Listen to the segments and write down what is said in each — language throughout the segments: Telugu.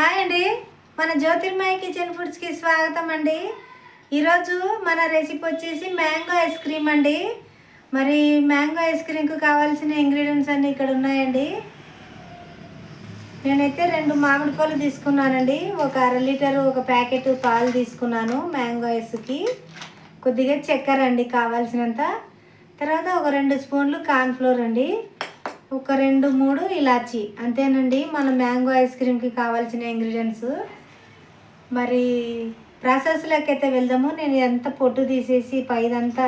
హాయ్ అండి. మన జ్యోతిర్మయ కిచెన్ ఫుడ్స్కి స్వాగతం అండి. ఈరోజు మన రెసిపీ వచ్చేసి మ్యాంగో ఐస్ క్రీమ్ అండి. మరి మ్యాంగో ఐస్ క్రీమ్కు కావాల్సిన ఇంగ్రీడియంట్స్ అన్నీ ఇక్కడ ఉన్నాయండి. నేనైతే రెండు మామిడి పళ్ళు తీసుకున్నానండి. ఒక అర లీటర్ ఒక ప్యాకెట్ పాలు తీసుకున్నాను మ్యాంగో ఐస్కి కొద్దిగా చక్కెర అండి కావాల్సినంత. తర్వాత ఒక రెండు స్పూన్లు కార్న్ఫ్లోర్ అండి. ఒక రెండు మూడు ఇలాచి. అంతేనండి మన మ్యాంగో ఐస్ క్రీమ్కి కావాల్సిన ఇంగ్రీడియంట్స్. మరి ప్రాసెస్లోకి అయితే వెళ్దాము. నేను ఎంత పొట్టు తీసేసి పైదంతా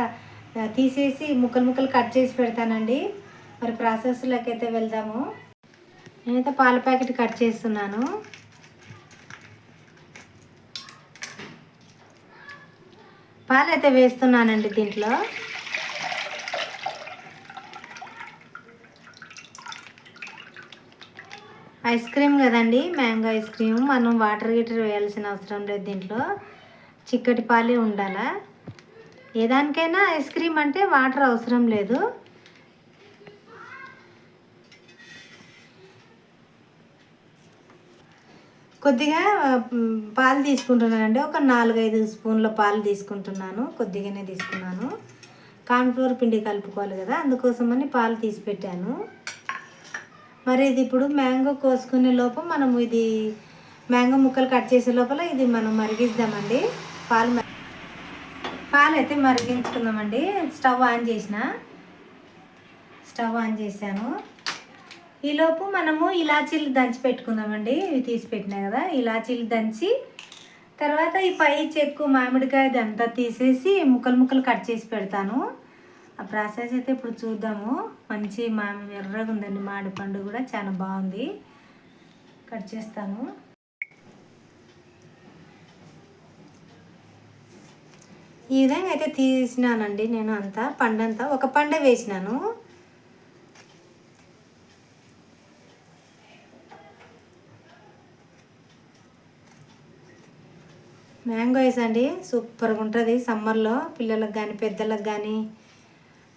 తీసేసి ముక్కలు ముక్కలు కట్ చేసి పెడతానండి. మరి ప్రాసెస్లోకి అయితే వెళ్దాము. నేనైతే పాల ప్యాకెట్ కట్ చేస్తున్నాను. పాలు అయితే వేస్తున్నానండి దీంట్లో. ఐస్ క్రీమ్ కదండి మ్యాంగో ఐస్ క్రీమ్. మనం వాటర్ గీటర్ వేయాల్సిన అవసరం లేదు దీంట్లో. చిక్కటి పాలే ఉండాలా. ఏ దానికైనా ఐస్ క్రీమ్ అంటే వాటర్ అవసరం లేదు. కొద్దిగా పాలు తీసుకుంటున్నానండి. ఒక నాలుగైదు స్పూన్ల పాలు తీసుకుంటున్నాను. కొద్దిగానే తీసుకున్నాను. కార్న్ఫ్లోర్ పిండి కలుపుకోవాలి కదా అందుకోసమని పాలు తీసి పెట్టాను మరి ఇది ఇప్పుడు మ్యాంగో కోసుకునే లోపు మనము ఇది మ్యాంగో ముక్కలు కట్ చేసే లోపల ఇది మనం మరిగిద్దామండి. పాలు పాలు అయితే మరిగించుకుందామండి. స్టవ్ ఆన్ చేసిన. స్టవ్ ఆన్ చేశాను. ఈలోపు మనము ఇలాచీలు దంచి పెట్టుకుందామండి. ఇవి తీసి పెట్టినాయి కదా ఇలాచీలు దంచి తర్వాత ఈ పై చెక్కు మామిడికాయ అంతా తీసేసి ముక్కలు ముక్కలు కట్ చేసి పెడతాను. ఆ ప్రాసెస్ అయితే ఇప్పుడు చూద్దాము. మంచి మామి ఎర్రగా ఉందండి మామిడి పండు కూడా చాలా బాగుంది. కట్ చేస్తాను. ఈ విధంగా అయితే తీసినానండి నేను అంతా పండంతా. ఒక పండే వేసినాను. మ్యాంగోస్ అండి సూపర్గా ఉంటుంది. సమ్మర్లో పిల్లలకు కానీ పెద్దలకు కానీ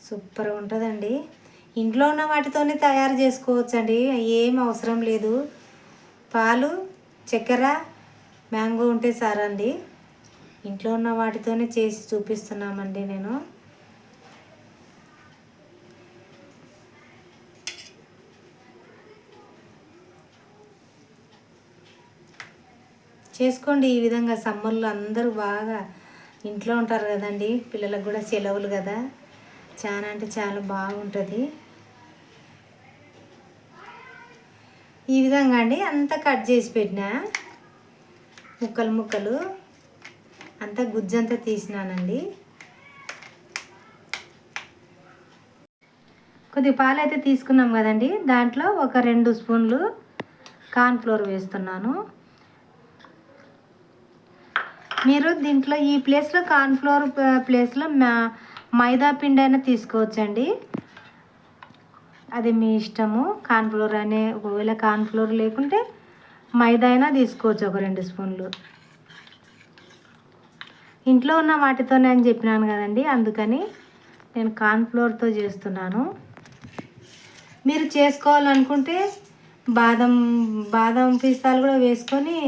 సూపర్గా ఉంటుందండి. ఇంట్లో ఉన్న వాటితోనే తయారు చేసుకోవచ్చండి. ఏం అవసరం లేదు. పాలు చక్కెర మ్యాంగో ఉంటే సారండి. ఇంట్లో ఉన్న వాటితోనే చేసి చూపిస్తున్నామండి నేను. చేసుకోండి. ఈ విధంగా సమ్మర్లో అందరూ బాగా ఇంట్లో ఉంటారు కదండి. పిల్లలకు కూడా సెలవులు కదా. చాలా అంటే చాలా బాగుంటుంది. ఈ విధంగా అండి అంతా కట్ చేసి పెట్టినా. ముక్కలు ముక్కలు. అంతా గుజ్జంతా తీసినానండి. కొద్ది పాలు అయితే తీసుకున్నాం కదండి. దాంట్లో ఒక రెండు స్పూన్లు కార్న్ఫ్లోర్ వేస్తున్నాను. మీరు దీంట్లో ఈ ప్లేస్లో కార్న్ఫ్లోర్ ప్లేస్లో మా మైదా పిండి అయినా తీసుకోవచ్చండి. అది మీ ఇష్టము. కార్న్ఫ్లోర్ అనే ఒకవేళ కార్న్ఫ్లోర్ లేకుంటే మైదా అయినా తీసుకోవచ్చు ఒక రెండు స్పూన్లు. ఇంట్లో ఉన్న వాటితోనే అని చెప్పినాను కదండి అందుకని నేను కార్న్ఫ్లోర్తో చేస్తున్నాను. మీరు చేసుకోవాలనుకుంటే బాదం బాదం పిస్తాలు కూడా వేసుకొని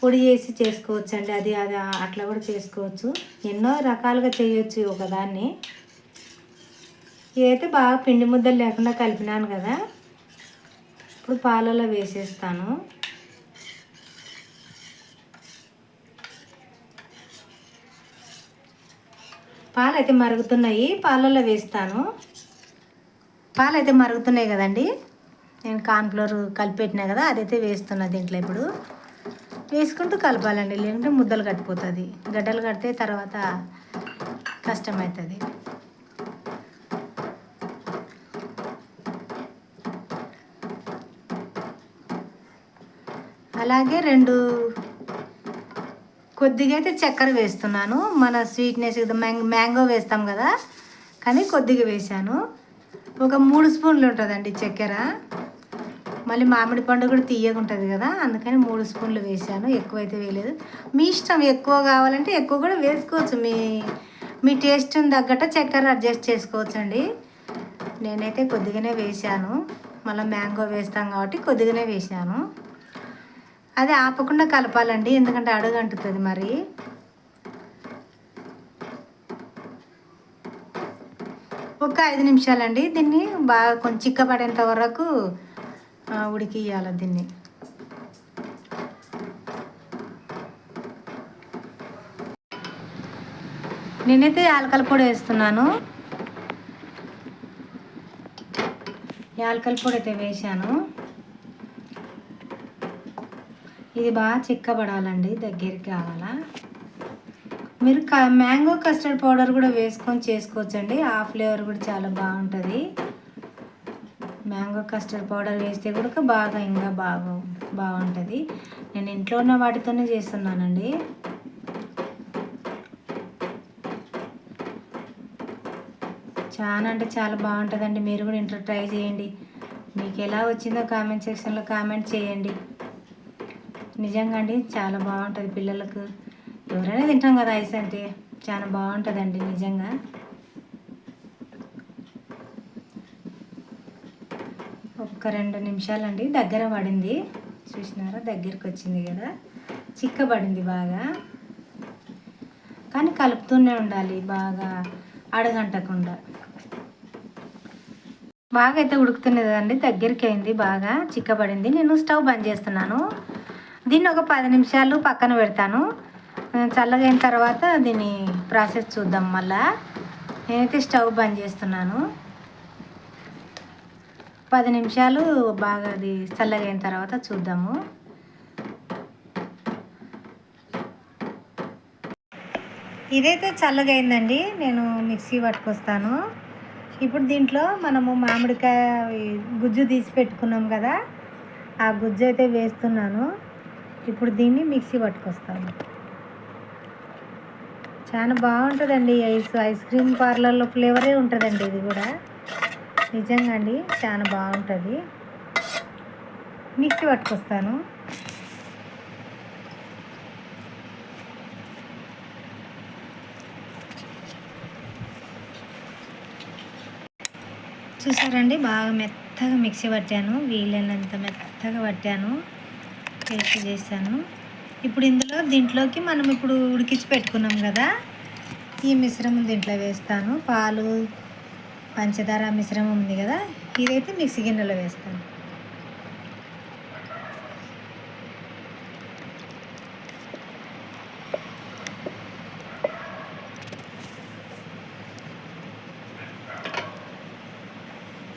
పొడి చేసి చేసుకోవచ్చు అండి అది అది అట్లా కూడా చేసుకోవచ్చు. ఎన్నో రకాలుగా చేయొచ్చు ఒకదాన్ని. ఇదైతే బాగా పిండి ముద్దలు లేకుండా కలిపినాను కదా. ఇప్పుడు పాలలో వేసేస్తాను. పాలు అయితే మరుగుతున్నాయి. పాలలో వేస్తాను. పాలు అయితే మరుగుతున్నాయి కదండి. నేను కార్న్ఫ్లోర్ కలిపెట్టినా కదా అదైతే వేస్తున్నా దీంట్లో ఇప్పుడు. వేసుకుంటూ కలపాలండి లేకుంటే ముద్దలు కట్టిపోతుంది. గడ్డలు కడితే తర్వాత కష్టమవుతుంది అలాగే రెండు కొద్దిగా అయితే చక్కెర వేస్తున్నాను. మన స్వీట్నెస్ మ్యాంగ్ మ్యాంగో వేస్తాం కదా కానీ కొద్దిగా వేసాను ఒక మూడు స్పూన్లు ఉంటుందండి చక్కెర. మళ్ళీ మామిడి పండు కూడా తీయగా ఉంటుంది కదా అందుకని మూడు స్పూన్లు వేసాను ఎక్కువైతే వేయలేదు. మీ ఇష్టం ఎక్కువ కావాలంటే ఎక్కువ కూడా వేసుకోవచ్చు. మీ మీ టేస్ట్ తగ్గట్టు చక్కెర అడ్జస్ట్ చేసుకోవచ్చండి. నేనైతే కొద్దిగానే వేసాను మళ్ళీ మ్యాంగో వేస్తాం కాబట్టి కొద్దిగానే వేసాను అది ఆపకుండా కలపాలండి ఎందుకంటే అడుగు అంటుతుంది మరి. ఒక ఐదు నిమిషాలండి దీన్ని బాగా కొంచెం చిక్కబడేంత వరకు ఉడికియాలి దీన్ని. నేనైతే యాలకల పొడి వేస్తున్నాను. యాలకల పొడి అయితే వేశాను. ఇది బాగా చిక్కబడాలండి దగ్గరికి కావాలా. మీరు క మ్యాంగో కస్టర్డ్ పౌడర్ కూడా వేసుకొని చేసుకోవచ్చండి. ఆ ఫ్లేవర్ కూడా చాలా బాగుంటుంది. మ్యాంగో కస్టర్డ్ పౌడర్ వేస్తే కూడా బాగా ఇంకా బాగా బాగుంటుంది. నేను ఇంట్లో ఉన్న వాటితోనే చేస్తున్నానండి. చాలా అంటే చాలా బాగుంటుందండి. మీరు కూడా ఇంట్లో ట్రై చేయండి. మీకు ఎలా వచ్చిందో కామెంట్ సెక్షన్లో కామెంట్ చేయండి. నిజంగా అండి చాలా బాగుంటుంది పిల్లలకు. ఎవరైనా తింటాం కదా ఐస్ అంటే చాలా బాగుంటుందండి నిజంగా. ఒక రెండు నిమిషాలండి. దగ్గర పడింది. చూసినారా? దగ్గరికి వచ్చింది కదా. చిక్కబడింది బాగా. కానీ కలుపుతూనే ఉండాలి బాగా అడగంటకుండా. బాగా అయితే ఉడుకుతున్నది అండి దగ్గరికి అయింది బాగా. చిక్కబడింది. నేను స్టవ్ బంద్ చేస్తున్నాను. దీన్ని ఒక పది నిమిషాలు పక్కన పెడతాను. చల్లగైన చల్లగా అయిన తర్వాత దీన్ని ప్రాసెస్ చూద్దాం మళ్ళా. నేనైతే స్టవ్ బంద్ చేస్తున్నాను. పది నిమిషాలు బాగా అది చల్లగైన తర్వాత చూద్దాము. ఇదైతే చల్లగైందండి నేను మిక్సీ పట్టుకొస్తాను. ఇప్పుడు దీంట్లో మనము మామిడికాయ గుజ్జు తీసి పెట్టుకున్నాం కదా ఆ గుజ్జు అయితే వేస్తున్నాను. ఇప్పుడు దీన్ని మిక్సీ పట్టుకొస్తాను. చాలా బాగుంటుందండి ఐస్ ఐస్ క్రీమ్ పార్లర్లో ఫ్లేవరే ఉంటుందండి ఇది కూడా. నిజంగా అండి చాలా బాగుంటుంది. మిక్సీ పట్టుకొస్తాను. చూసారండి బాగా మెత్తగా మిక్సీ పట్టాను. వీలైనంత మెత్తగా పట్టాను. పేస్ట్ చేశాను. ఇప్పుడు ఇందులో దీంట్లోకి మనం ఇప్పుడు ఉడికించి పెట్టుకున్నాం కదా ఈ మిశ్రమం దీంట్లో వేస్తాను. పాలు పంచదార మిశ్రమం ఉంది కదా ఇదైతే మిక్సీ గిన్నెలో వేస్తాను.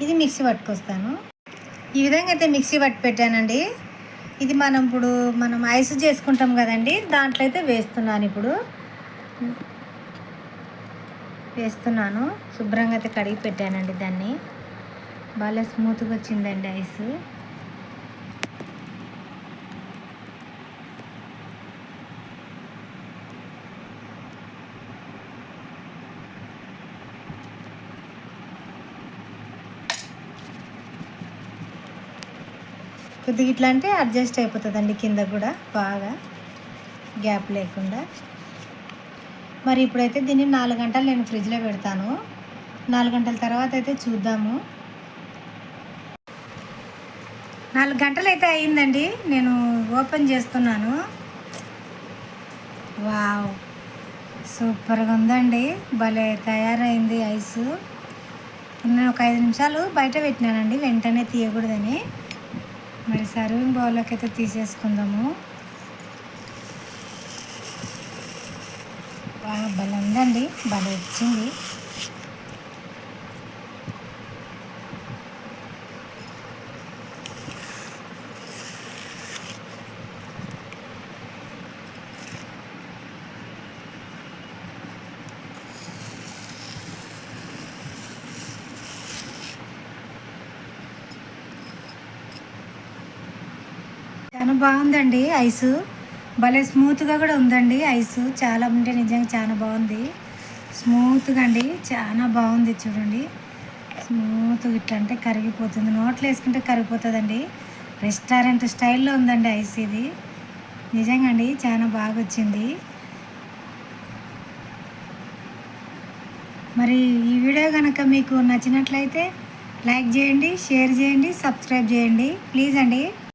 ఇది మిక్సీ పట్టుకొస్తాను. ఈ విధంగా అయితే మిక్సీ పట్టి పెట్టానండి ఇది మనం ఇప్పుడు మనం ఐస్ చేసుకుంటాం కదండి దాంట్లో అయితే వేస్తున్నాను ఇప్పుడు. వేస్తున్నాను. శుభ్రంగా అయితే కడిగి పెట్టానండి దాన్ని. బాగా స్మూత్గా వచ్చిందండి ఐస్. కొద్దిగా ఇట్లా అంటే అడ్జస్ట్ అయిపోతుందండి కింద కూడా బాగా గ్యాప్ లేకుండా. మరి ఇప్పుడైతే దీన్ని నాలుగు గంటలు నేను ఫ్రిడ్జ్లో పెడతాను. నాలుగు గంటల తర్వాత అయితే చూద్దాము. నాలుగు గంటలు అయితే అయ్యిందండి నేను ఓపెన్ చేస్తున్నాను. వావ్! సూపర్గా ఉందండి. భలే తయారైంది ఐస్. నేను ఒక ఐదు నిమిషాలు బయట పెట్టినానండి. వెంటనే తీయకూడదని. మరి సర్వింగ్ బౌల్లోకి అయితే తీసేసుకుందాము. భలే ఉందండి భలే వచ్చింది చాలా బాగుందండి ఐసు. భలే స్మూత్గా కూడా ఉందండి ఐస్. చాలా అంటే నిజంగా చాలా బాగుంది. స్మూత్గా అండి. చాలా బాగుంది చూడండి. స్మూత్గా ఇట్లా అంటే కరిగిపోతుంది. నోట్లో వేసుకుంటే కరిగిపోతుందండి. రెస్టారెంట్ స్టైల్లో ఉందండి ఐస్ ఇది. నిజంగా అండి. చాలా బాగా వచ్చింది. మరి ఈ వీడియో కనుక మీకు నచ్చినట్లయితే లైక్ చేయండి షేర్ చేయండి సబ్స్క్రైబ్ చేయండి. ప్లీజ్ అండి.